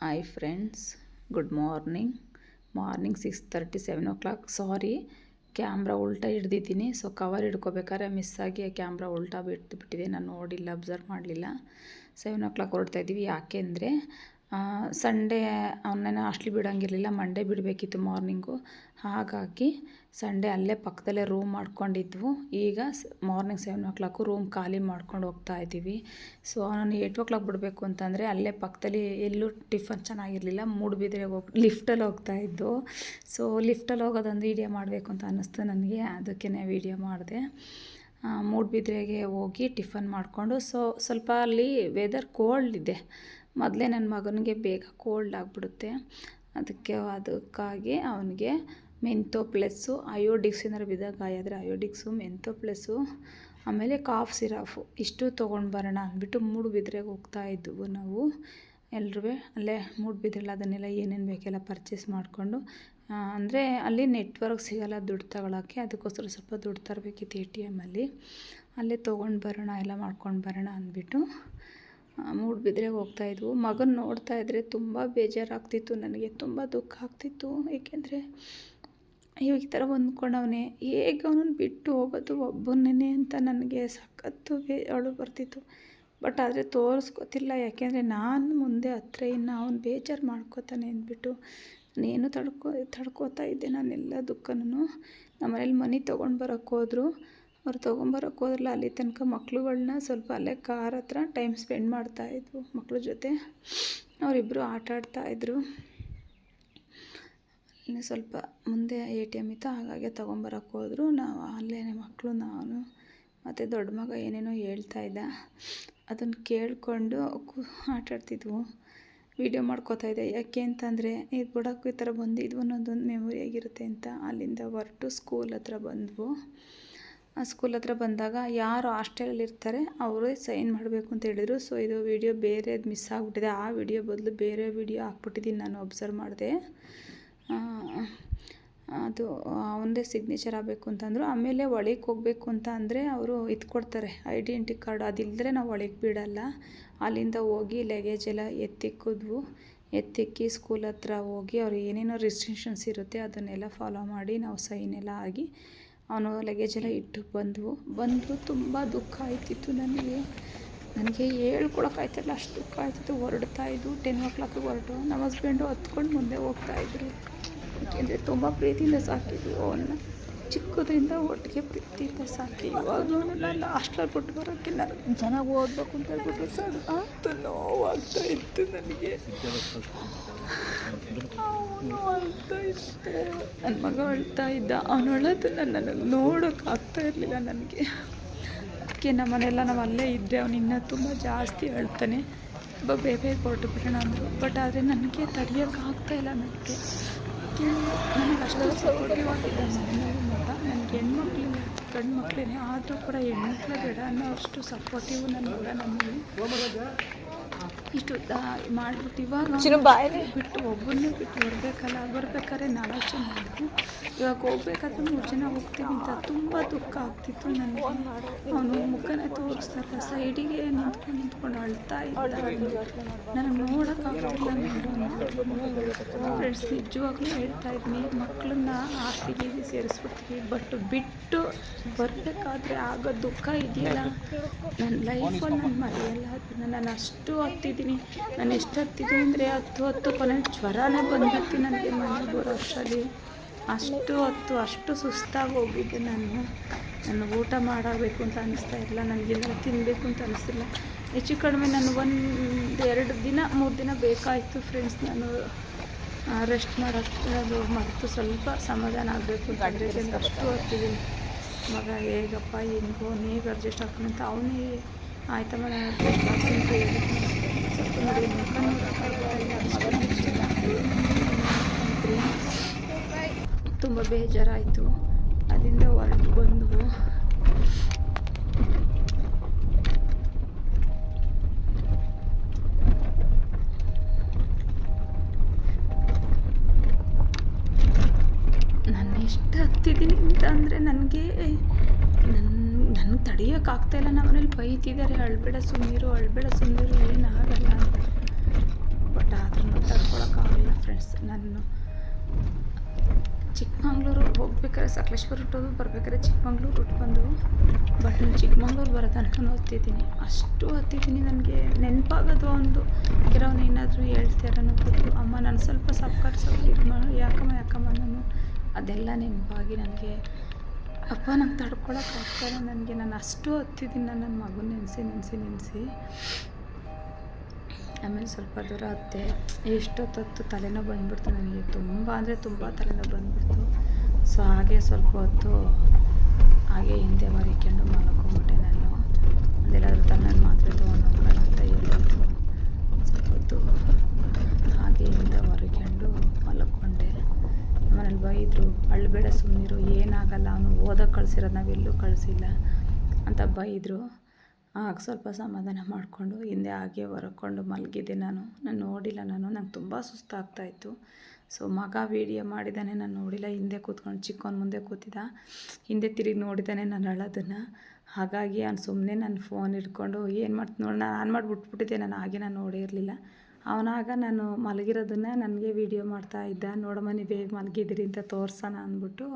Hi friends good morning morning six thirty seven o'clock sorry camera ಉಲ್ಟಾ ಹಿಡ್ದಿದ್ದೀನಿ. So cover ಹಿಡ್ಕೋಬೇಕಾದ್ರೆ miss ಆಗಿ camera ಉಲ್ಟಾ ಬಿಟ್ಟು ಬಿಟ್ಟಿದೆ ನಾನು ನೋಡಿಲ್ಲ ಅಬ್ಸರ್ವ್ ಮಾಡಲಿಲ್ಲ. ಸೆವೆನ್ ಓ ಕ್ಲಾಕ್ ಹೊರಡ್ತಾ ಇದ್ದೀವಿ ಯಾಕೆ ಅಂದರೆ ಸಂಡೇ ಅವನನ್ನು ಹಾಸ್ಟ್ಲಿಗೆ ಬಿಡೋಂಗಿರಲಿಲ್ಲ ಮಂಡೇ ಬಿಡಬೇಕಿತ್ತು ಮಾರ್ನಿಂಗು ಹಾಗಾಗಿ ಸಂಡೇ ಅಲ್ಲೇ ಪಕ್ಕದಲ್ಲೇ ರೂಮ್ ಮಾಡ್ಕೊಂಡಿದ್ವು. ಈಗ morning seven o'clock room ಖಾಲಿ ಮಾಡ್ಕೊಂಡು ಹೋಗ್ತಾ ಇದ್ದೀವಿ. ಸೊ ನಾನು ಏಯ್ಟ್ ಓ ಕ್ಲಾಕ್ ಬಿಡಬೇಕು ಅಂತಂದರೆ ಅಲ್ಲೇ ಪಕ್ಕದಲ್ಲಿ ಎಲ್ಲೂ ಟಿಫನ್ ಚೆನ್ನಾಗಿರಲಿಲ್ಲ, ಮೂಡುಬಿದ್ರೆ ಹೋಗಿ ಲಿಫ್ಟಲ್ಲಿ ಹೋಗ್ತಾ ಇದ್ದು. ಸೊ ಲಿಫ್ಟಲ್ಲಿ ಹೋಗೋದೊಂದು ವೀಡಿಯೋ ಮಾಡಬೇಕು ಅಂತ ಅನ್ನಿಸ್ತು ನನಗೆ ಅದಕ್ಕೇ ವೀಡಿಯೋ ಮಾಡಿದೆ. ಮೂಡುಬಿದ್ರೆಗೆ ಹೋಗಿ ಟಿಫನ್ ಮಾಡಿಕೊಂಡು, ಸೊ, ಸ್ವಲ್ಪ ಅಲ್ಲಿ ವೆದರ್ ಕೋಲ್ಡ್ ಇದೆ. ಮೊದಲೇ ನನ್ನ ಮಗನಿಗೆ ಬೇಗ ಕೋಲ್ಡ್ ಆಗಿಬಿಡುತ್ತೆ. ಅದಕ್ಕೆ ಅದಕ್ಕಾಗಿ ಅವನಿಗೆ ಮೆಂತೋ ಪ್ಲಸ್ಸು ಅಯೋಡಿಕ್ಸ್ ಏನಾರು ಬಿದ್ದಾಗ ಗಾಯ ಆದರೆ ಅಯೋಡಿಕ್ಸು ಮೆಂತೋ ಪ್ಲಸ್ಸು, ಆಮೇಲೆ ಕಾಫ್ ಸಿರಫು ಇಷ್ಟು ತೊಗೊಂಡು ಬರೋಣ ಅಂದ್ಬಿಟ್ಟು ಮೂಡುಬಿದ್ರೆಗೆ ಹೋಗ್ತಾ ಇದ್ವು ನಾವು. ಎಲ್ರೂ ಅಲ್ಲೇ ಮೂಡುಬಿದ್ರೆಲ್ಲ ಅದನ್ನೆಲ್ಲ ಏನೇನು ಬೇಕೆಲ್ಲ ಪರ್ಚೇಸ್ ಮಾಡಿಕೊಂಡು. ಅಂದರೆ ಅಲ್ಲಿ ನೆಟ್ವರ್ಕ್ ಸಿಗೋಲ್ಲ ದುಡ್ಡು ತಗೊಳಕ್ಕೆ, ಅದಕ್ಕೋಸ್ಕರ ಸ್ವಲ್ಪ ದುಡ್ಡು ತರಬೇಕಿತ್ತು ಎ ಟಿ ಎಮ್ಮಲ್ಲಿ ಅಲ್ಲೇ ತೊಗೊಂಡು ಬರೋಣ, ಎಲ್ಲ ಮಾಡ್ಕೊಂಡು ಬರೋಣ ಅಂದ್ಬಿಟ್ಟು ಮೂಡುಬಿದ್ರೆಗೆ ಹೋಗ್ತಾಯಿದ್ವು ಮಗನ ನೋಡ್ತಾ ಇದ್ದರೆ ತುಂಬ ಬೇಜಾರಾಗ್ತಿತ್ತು, ನನಗೆ ತುಂಬ ದುಃಖ ಆಗ್ತಿತ್ತು. ಏಕೆಂದರೆ ಇವಾಗ ಈ ಥರ ಹೊಂದ್ಕೊಂಡವನೇ, ಹೇಗೆ ಅವನನ್ನು ಬಿಟ್ಟು ಹೋಗೋದು ಒಬ್ಬನೇ ಅಂತ ನನಗೆ ಸಖತ್ತು ಬೇ ಅಳು ಬರ್ತಿತ್ತು. ಬಟ್ ಆದರೆ ತೋರಿಸ್ಕೊತಿಲ್ಲ. ಯಾಕೆಂದರೆ ನಾನು ಮುಂದೆ ಹತ್ರ ಇನ್ನು ಅವನು ಬೇಜಾರು ಮಾಡ್ಕೋತಾನೆ ಅಂದ್ಬಿಟ್ಟು ನಾನೇನು ತಡ್ಕೊ, ತಡ್ಕೋತಾ ಇದ್ದೆ. ನಾನೆಲ್ಲ ದುಃಖನೂ ನಮ್ಮ ಮನೇಲಿ ಮನೆ ತೊಗೊಂಡು ಬರೋಕ್ಕೆ ಹೋದ್ರು. ಅವ್ರು ತೊಗೊಂಬರೋಕೆ ಹೋದ್ರಲ್ಲ, ಅಲ್ಲಿ ತನಕ ಮಕ್ಕಳುಗಳನ್ನ ಸ್ವಲ್ಪ ಅಲ್ಲೇ ಕಾರ್ ಹತ್ರ ಟೈಮ್ ಸ್ಪೆಂಡ್ ಮಾಡ್ತಾಯಿದ್ವು ಮಕ್ಕಳ ಜೊತೆ. ಅವರಿಬ್ಬರು ಆಟ ಆಡ್ತಾಯಿದ್ರು ಅಲ್ಲಿ ಸ್ವಲ್ಪ ಮುಂದೆ ಎ ಟಿ ಎಂ ಇತ್ತು, ಹಾಗಾಗಿ ತೊಗೊಂಬರೋಕೆ ಹೋದ್ರು. ನಾವು ಅಲ್ಲೇ ಮಕ್ಕಳು ನಾನು ಮತ್ತು ದೊಡ್ಡ ಮಗ ಏನೇನೋ ಹೇಳ್ತಾ ಇದ್ದ. ಅದನ್ನು ಕೇಳಿಕೊಂಡು ಆಟಾಡ್ತಿದ್ವು ವೀಡಿಯೋ ಮಾಡ್ಕೋತಾ ಇದ್ದೆ. ಯಾಕೆ ಅಂತಂದರೆ ಇದು ಬಿಡೋಕ್ಕೂ ಈ ಥರ ಬಂದಿದ್ವು ಅನ್ನೋದೊಂದು ಮೆಮೊರಿ ಆಗಿರುತ್ತೆ ಅಂತ. ಅಲ್ಲಿಂದ ಹೊರಟು ಸ್ಕೂಲ್ ಹತ್ರ ಬಂದವು. ಸ್ಕೂಲ್ ಹತ್ರ ಬಂದಾಗ ಯಾರು ಹಾಸ್ಟೆಲಲ್ಲಿ ಇರ್ತಾರೆ, ಅವರೇ ಸೈನ್ ಮಾಡಬೇಕು ಅಂತ ಹೇಳಿದರು. ಸೊ ಇದು ವಿಡಿಯೋ ಬೇರೆದು ಮಿಸ್ ಆಗಿಬಿಟ್ಟಿದೆ. ಆ ವಿಡಿಯೋ ಬದಲು ಬೇರೆ ವಿಡಿಯೋ ಹಾಕ್ಬಿಟ್ಟಿದ್ದೀನಿ ನಾನು ಅಬ್ಸರ್ವ್ ಮಾಡಿದೆ. ಅದು ಅವನದೇ ಸಿಗ್ನೇಚರ್ ಆಗಬೇಕು ಅಂತಂದರು. ಆಮೇಲೆ ಒಳಗೆ ಹೋಗಬೇಕು ಅಂತ ಅಂದರೆ ಅವರು ಇದು ಕೊಡ್ತಾರೆ ಐಡೆಂಟಿ ಕಾರ್ಡ್ ಅದಿಲ್ಲದ್ರೆ ನಾವು ಒಳಗೆ ಬಿಡಲ್ಲ. ಅಲ್ಲಿಂದ ಹೋಗಿ ಲಗೇಜ್ ಎಲ್ಲ ಎತ್ತಿಕ್ಕಿದ್ವು. ಎತ್ತಿಕ್ಕಿ ಸ್ಕೂಲ್ ಹತ್ರ ಹೋಗಿ ಅವ್ರು ಏನೇನೋ ರಿಸ್ಟ್ರಿಕ್ಷನ್ಸ್ ಇರುತ್ತೆ ಅದನ್ನೆಲ್ಲ ಫಾಲೋ ಮಾಡಿ ನಾವು ಸೈನ್ ಎಲ್ಲ ಆಗಿ ಅವನು ಲಗೇಜ್ ಎಲ್ಲ ಇಟ್ಟು ಬಂದವು ಬಂದು ತುಂಬ ದುಃಖ ಆಯ್ತಿತ್ತು ನನಗೆ. ನನಗೆ ಹೇಳ್ಕೊಳಕ್ಕಾಯ್ತಿಲ್ಲ ಅಷ್ಟು ದುಃಖ ಆಯ್ತಿತ್ತು. ಹೊರಡ್ತಾ ಇದ್ದು ಟೆನ್ ಓ ಕ್ಲಾಕಿಗೆ ಹೊರಟು. ನಮ್ಮ ಹಸ್ಬೆಂಡು ಹತ್ಕೊಂಡು ಮುಂದೆ ಹೋಗ್ತಾಯಿದ್ರು ಯಾಕೆಂದರೆ ತುಂಬ ಪ್ರೀತಿಯಿಂದ ಸಾಕಿದ್ವಿ ಅವನ್ನ ಚಿಕ್ಕದ್ರಿಂದ ಒಟ್ಟಿಗೆ ಪ್ರೀತಿಯಿಂದ ಸಾಕಿ. ಇವಾಗ ನನ್ನ ಹಾಸ್ಟೆಲ್ ಬಿಟ್ಟು ಬರೋಕ್ಕೆ ನಾನು ಚೆನ್ನಾಗಿ ಓದಬೇಕು ಅಂತ ಹೇಳ್ಬಿಟ್ಟು ಸಣ್ಣ ನೋವಾಗ್ತಾ ಇತ್ತು ನನಗೆ. ಅವನು ನನ್ನ ಮಗ ಅಳ್ತಾ ಇದ್ದ. ಅವನು ಅಳೋದನ್ನು ನನಗೆ ನೋಡೋಕೆ ಆಗ್ತಾ ಇರಲಿಲ್ಲ ನನಗೆ. ಅದಕ್ಕೆ ನಮ್ಮ ನಾವು ಅಲ್ಲೇ ಇದ್ದರೆ ಅವನು ಇನ್ನೂ ತುಂಬ ಜಾಸ್ತಿ ಅಳ್ತಾನೆ. ಬೇರೆ ಕೊಟ್ಟು ಬಿಡೋಣ ಅಂದರು. ಬಟ್ ಆದರೆ ನನಗೆ ತಡೆಯೋಕೆ ಇಲ್ಲ ನನಗೆ. ನನಗೆ ಅಷ್ಟು ಸಪೋರ್ಟಿವ್ ಆಗಿದ್ದ ಮನೆಯಲ್ಲಿ ಮಗ ನನಗೆ ಹೆಣ್ಮಕ್ಳಿಲ್ಲ ಗಂಡು ಮಕ್ಕಳೇ ಆದರೂ ಕೂಡ ಹೆಣ್ಮಕ್ಳು ಬೇಡ ಅನ್ನೋ ಅಷ್ಟು ಸಪೋರ್ಟಿವ್ ನನ್ನ ಮಗ ನನಗೆ ಇಷ್ಟು ಮಾಡಿಬಿಟ್ಟು ಇವಾಗ ಬಿಟ್ಟು ಒಬ್ಬರನ್ನೇ ಬಿಟ್ಟು ಬರಬೇಕಲ್ಲ ಬರ್ಬೇಕಾದ್ರೆ ನಾಲ್ಕು ಜನ ಇದ್ದರು ಇವಾಗ ಹೋಗ್ಬೇಕಾದ್ರೆ ಮೂರು ಜನ ಹೋಗ್ತೀವಿ ಅಂತ ತುಂಬ ದುಃಖ ಆಗ್ತಿತ್ತು ನನಗೆ. ಅವನು ಮುಖನೇ ತೋರಿಸ್ತಾರೆ ಸೈಡಿಗೆ ನಿಂತ್ಕೊಂಡು ನಿಂತ್ಕೊಂಡು ಅಳ್ತಾ ಇದ್ದ ನನಗೆ ನೋಡೋಕ್ಕಾಗ್ತಿಲ್ಲ ಫ್ರೆಂಡ್ಸ್ ನಿಜವಾಗ್ಲೂ ಹೇಳ್ತಾ ಇದ್ದೀನಿ ಮಕ್ಕಳನ್ನ ಆಸ್ತಿಗೆ ಸೇರಿಸ್ಬಿಡ್ತೀವಿ. ಬಟ್ ಬಿಟ್ಟು ಬರಬೇಕಾದ್ರೆ ಆಗೋ ದುಃಖ ಇದೆಯಲ್ಲ. ನನ್ನ ಲೈಫಲ್ಲಿ ನಾನು ಮರೆಯಲ್ಲ. ಅದನ್ನು ನಾನು ಅಷ್ಟು ಹತ್ತಿದ್ದೀನಿ ನಾನು ಎಷ್ಟು ಹತ್ತಿದ್ದೀನಿ ಅಂದರೆ ಹತ್ತು ಹತ್ತು ಕೊನೆ ಜ್ವರನೇ ಬಂದ್ಬಿಡ್ತೀನಿ ನನಗೆ ಮನೆಗೆ ಬರೋ ಅಷ್ಟು ಹೊತ್ತು, ಅಷ್ಟು ಸುಸ್ತಾಗಿ ಹೋಗಿದ್ದೆ ನಾನು. ನಾನು ಊಟ ಮಾಡಬೇಕು ಅಂತ ಅನ್ನಿಸ್ತಾ ಇಲ್ಲ ನನಗೆಲ್ಲ ತಿನ್ನಬೇಕು ಅಂತ ಅನಿಸ್ತಿಲ್ಲ. ಹೆಚ್ಚು ಕಡಿಮೆ ನಾನು ಒಂದು ಎರಡು ದಿನ, ಮೂರು ದಿನ ಬೇಕಾಯಿತು ಫ್ರೆಂಡ್ಸ್ ನಾನು ರೆಸ್ಟ್ ಮಾಡೋಕ್ಕೆ ಅದು ಮರೆತು ಸ್ವಲ್ಪ ಸಮಾಧಾನ ಆಗಬೇಕು ಅಂತ ಅಷ್ಟು ಹೊತ್ತಿದ್ದೀನಿ ಮಗ ಹೇಗಪ್ಪ ಹೆಂಗೋ ನೀವು ಅಡ್ಜಸ್ಟ್ ಆಗ್ತೀನಿ ಅಂತ ಅವನೇ ಆಯ್ತಮ್ಮ ನಾನು ಅಡ್ಜಸ್ಟ್ ಆಗ್ತೀನಿ ಅಂತ ಹೇಳಿ. ಸ್ವಲ್ಪ ನೋಡಿ ಮುಖ ತುಂಬ ಬೇಜಾರಾಯಿತು. ಅಲ್ಲಿಂದ ಹೊರಟು ಬಂದವು ಎಷ್ಟು ಹತ್ತಿದ್ದೀನಿ ಅಂತ ಅಂದರೆ ನನಗೆ ನನ್ನ ನನಗೆ ತಡೆಯೋಕ್ಕಾಗ್ತಾಯಿಲ್ಲ ನಮ್ಮ ಮನೇಲಿ ಬೈತಿದ್ದಾರೆ. ಅಳ್ಬೇಡ ಸುಮ್ಮೀರು ಅಳ್ಬೇಡ ಸುಮ್ಮೀರು ಏನಾಗಲ್ಲ. ಅಂತ ಬಟ್ ಆದ್ರೂ ನಾನು ಚಿಕ್ಕಮಂಗ್ಳೂರು ಹೋಗ್ಬೇಕಾದ್ರೆ ಸಕಲೇಶ್ವರ ಹುಟ್ಟೋದು ಬರ್ಬೇಕಾದ್ರೆ ಚಿಕ್ಕಮಂಗ್ಳೂರು ರೂಟ್ ಬಂದು ಬಟ್ ನಾನು ಚಿಕ್ಕಮಂಗ್ಳೂರು ಬರೋ ಓದ್ತಿದ್ದೀನಿ ಅಷ್ಟು ಹತ್ತಿದ್ದೀನಿ ನನಗೆ. ನೆನಪಾಗೋದು ಒಂದು. ಕೆಲವನ್ನ ಏನಾದರೂ ಹೇಳ್ತಾರೋ ಗೊತ್ತು. ಅಮ್ಮ, ನಾನು ಸ್ವಲ್ಪ ಸಬ್ಕಟ್ ಸ್ವಲ್ಪ ಇದು ಮಾಡಿ ಯಾಕಮ್ಮ ಯಾಕಮ್ಮ, ನಾನು ಅದೆಲ್ಲ ನೆನಪಾಗಿ ನನಗೆ ಅಪ್ಪ ನಂಗೆ ತಡ್ಕೊಳಕ್ಕಾಗ್ತಾಯಿಲ್ಲ ನನಗೆ ನಾನು ಅಷ್ಟು ಹತ್ತಿದ್ದೀನಿ ನಾನು ನನ್ನ ಮಗನ ನೆನೆಸಿ ನೆನೆಸಿ ನೆನೆಸಿ. ಆಮೇಲೆ ಸ್ವಲ್ಪ ದೂರ ಹತ್ತೆ ಎಷ್ಟೊತ್ತೊತ್ತು ತಲೆನೋವು ಬಂದ್ಬಿಡ್ತು ನನಗೆ. ತುಂಬ ಅಂದರೆ ತುಂಬ ತಲೆನೋವು ಬಂದ್ಬಿಡ್ತು. ಸೊ ಹಾಗೆ ಸ್ವಲ್ಪ ಹೊತ್ತು ಹಾಗೆ ಹಿಂದೆ ಮರಿಕೊಂಡು ಮಲ್ಕೊಂಬಿಟ್ಟೆ ನಾನು. ಅದೆಲ್ಲಾದರೂ ತನ್ನ ಮಾತ್ರೆ ತೊಗೊಂಡು ಹೋಗೋಣ ಅಂತ ಹೇಳಿದ್ರು. ಸ್ವಲ್ಪ ಹೊತ್ತು ಹಾಗೆ ಹಿಂದೆ ಮರಿಕೊಂಡು ಮಲ್ಕೊಂಡೆ. ಮನೇಲಿ ಬೈದರು ಅಳ್ಬೇಡ ಸುಮ್ಮನಿರು ಏನಾಗಲ್ಲ, ಅವನು ಓದೋಕೆ ಕಳ್ಸಿರೋದು ನಾವೆಲ್ಲೂ ಕಳಿಸಿಲ್ಲ ಅಂತ ಬೈದರು. ಆಗ ಸ್ವಲ್ಪ ಸಮಾಧಾನ ಮಾಡಿಕೊಂಡು ಹಿಂದೆ ಹಾಗೆ ಹೊರಕೊಂಡು ಮಲಗಿದ್ದೆ ನಾನು. ನಾನು ನೋಡಿಲ್ಲ ನಾನು, ನಂಗೆ ತುಂಬ ಸುಸ್ತಾಗ್ತಾಯಿತ್ತು ಸೊ ಮಗ ವೀಡಿಯೋ ಮಾಡಿದ್ದಾನೆ ನಾನು ನೋಡಿಲ್ಲ. ಹಿಂದೆ ಕೂತ್ಕೊಂಡು ಚಿಕ್ಕವನ ಮುಂದೆ ಕೂತಿದ್ದ. ಹಿಂದೆ ತಿರುಗಿ ನೋಡಿದ್ದಾನೆ ನಾನು ಅಳೋದನ್ನು. ಹಾಗಾಗಿ ಅವ್ನು ಸುಮ್ಮನೆ ನಾನು ಫೋನ್ ಹಿಡ್ಕೊಂಡು, ಏನು ಮಾಡ್ತೀನಿ ನೋಡಿ, ನಾನು ಆನ್ ಮಾಡಿಬಿಟ್ಬಿಟ್ಟಿದ್ದೆ, ನಾನು ಹಾಗೆ ನಾನು ನೋಡೇ ಇರಲಿಲ್ಲ. ಅವನಾಗ ನಾನು ಮಲಗಿರೋದನ್ನ ನನಗೆ ವೀಡಿಯೋ ಮಾಡ್ತಾ ಇದ್ದ. ನೋಡಮ್ಮ, ನೀವು ಬೇಗ ಮಲಗಿದ್ದೀರಿ ಅಂತ ತೋರ್ಸೋಣ ಅಂದ್ಬಿಟ್ಟು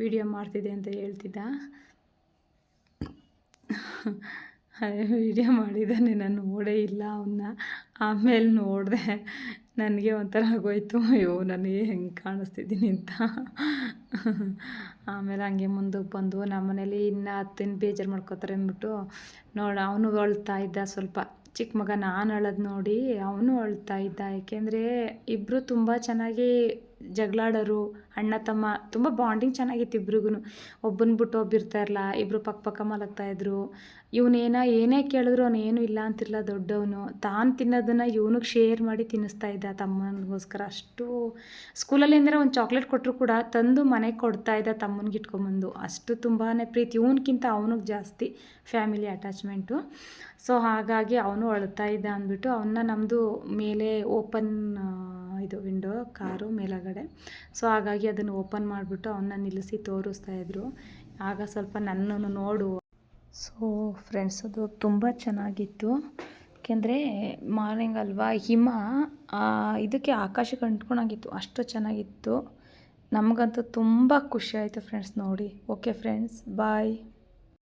ವೀಡಿಯೋ ಮಾಡ್ತಿದ್ದೆ ಅಂತ ಹೇಳ್ತಿದ್ದ. ವಿಡಿಯೋ ಮಾಡಿದ್ದಾನೆ, ನಾನು ನೋಡೇ ಇಲ್ಲ ಅವನ್ನ ಆಮೇಲೆ ನೋಡಿದೆ, ನನಗೆ ಒಂಥರ ಆಗೋಯ್ತು. ಅಯ್ಯೋ ನನಗೆ ಹೆಂಗೆ ಕಾಣಿಸ್ತಿದ್ದೀನಿ ಅಂತ. ಆಮೇಲೆ ಹಂಗೆ ಮುಂದಕ್ಕೆ ಬಂದು ನಮ್ಮ ಮನೇಲಿ ಇನ್ನು ಹತ್ತಿನ ಬೇಜಾರು ಮಾಡ್ಕೋತಾರೆ ಅಂದ್ಬಿಟ್ಟು ನೋಡ, ಅವನು ಅಳ್ತಾ ಇದ್ದ ಸ್ವಲ್ಪ. ಚಿಕ್ಕ ಮಗ ನಾನು ಅಳೋದು ನೋಡಿ ಅವನು ಅಳ್ತಾ ಇದ್ದ. ಏಕೆಂದರೆ ಇಬ್ಬರು ತುಂಬ ಚೆನ್ನಾಗಿ ಜಗಳಾಡೋರು, ಅಣ್ಣ, ತಮ್ಮ ತುಂಬ ಬಾಂಡಿಂಗ್ ಚೆನ್ನಾಗಿತ್ತು ಇಬ್ರಿಗೂ ಒಬ್ಬನ ಬಿಟ್ಟು ಒಬ್ಬ ಇರ್ತಾ ಇರಲ್ಲ ಇಬ್ಬರು ಪಕ್ಕ ಪಕ್ಕ ಮಲಗ್ತಾಯಿದ್ರು ಇವನೇನ ಏನೇ ಕೇಳಿದ್ರು ಅವನು ಇಲ್ಲ ಅಂತಿರಲ್ಲ ದೊಡ್ಡವನು. ತಾನು ತಿನ್ನೋದನ್ನು ಇವನಿಗೆ ಶೇರ್ ಮಾಡಿ ತಿನ್ನಿಸ್ತಾ ಇದ್ದ ತಮ್ಮನಿಗೋಸ್ಕರ. ಅಷ್ಟು ಸ್ಕೂಲಲ್ಲಿ ಅಂದರೆ ಒಂದು ಚಾಕ್ಲೇಟ್ ಕೊಟ್ಟರು ಕೂಡ ತಂದು ಮನೆಗೆ ಕೊಡ್ತಾ ಇದ್ದ ತಮ್ಮನಿಗೆ ಇಟ್ಕೊಂಬಂದು. ಅಷ್ಟು ತುಂಬಾ ಪ್ರೀತಿ. ಇವನಿಗಿಂತ ಅವನಿಗೆ ಜಾಸ್ತಿ ಫ್ಯಾಮಿಲಿ ಅಟ್ಯಾಚ್ಮೆಂಟು ಸೊ ಹಾಗಾಗಿ ಅವನು ಅಳ್ತಾ ಇದ್ದ ಅಂದ್ಬಿಟ್ಟು ಅವನ್ನ ನಮ್ಮದು ಮೇಲೆ ಓಪನ್ ಇದು ವಿಂಡೋ, ಕಾರು ಮೇಲಗಡೆ. ಸೊ ಹಾಗಾಗಿ ಅದನ್ನು ಓಪನ್ ಮಾಡಿಬಿಟ್ಟು ಅವನ್ನ ನಿಲ್ಲಿಸಿ ತೋರಿಸ್ತಾ ಇದ್ರು. ಆಗ ಸ್ವಲ್ಪ ನನ್ನನ್ನು ನೋಡು. ಸೊ ಫ್ರೆಂಡ್ಸ್ ಅದು ತುಂಬ ಚೆನ್ನಾಗಿತ್ತು. ಯಾಕೆಂದರೆ ಮಾರ್ನಿಂಗ್ ಅಲ್ವಾ, ಹಿಮ ಇದಕ್ಕೆ ಆಕಾಶಕ್ಕೆ ಅಂಟ್ಕೊಂಡಾಗಿತ್ತು ಅಷ್ಟು ಚೆನ್ನಾಗಿತ್ತು. ನಮಗಂತೂ ತುಂಬ ಖುಷಿ ಆಯಿತು ಫ್ರೆಂಡ್ಸ್ ನೋಡಿ. Okay friends bye